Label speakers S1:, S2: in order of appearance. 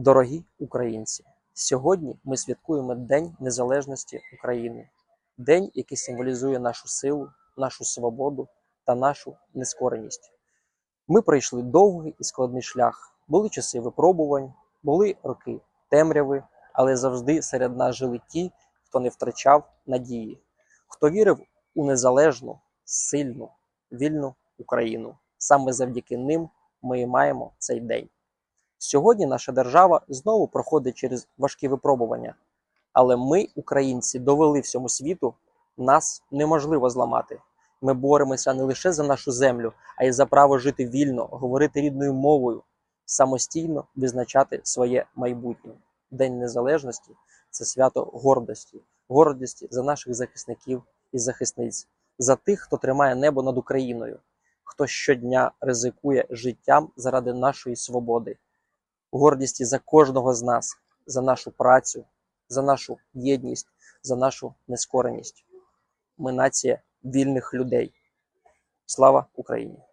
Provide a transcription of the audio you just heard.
S1: Дорогі українці, сьогодні ми святкуємо День Незалежності України, день, який символізує нашу силу, нашу свободу та нашу нескореність. Ми пройшли довгий і складний шлях. Були часи випробувань, були роки темряви, але завжди серед нас жили ті, хто не втрачав надії, хто вірив у незалежну, сильну, вільну Україну. Саме завдяки ним ми і маємо цей день. Сьогодні наша держава знову проходить через важкі випробування, але ми, українці, довели всьому світу, нас неможливо зламати. Ми боремося не лише за нашу землю, а й за право жити вільно, говорити рідною мовою, самостійно визначати своє майбутнє. День Незалежності це свято гордості, гордості за наших захисників і захисниць, за тих, хто тримає небо над Україною, хто щодня ризикує життям заради нашої свободи гордісті за кожного з нас, за нашу працю, за нашу єдність, за нашу нескореність. Ми нація вільних людей. Слава Україні!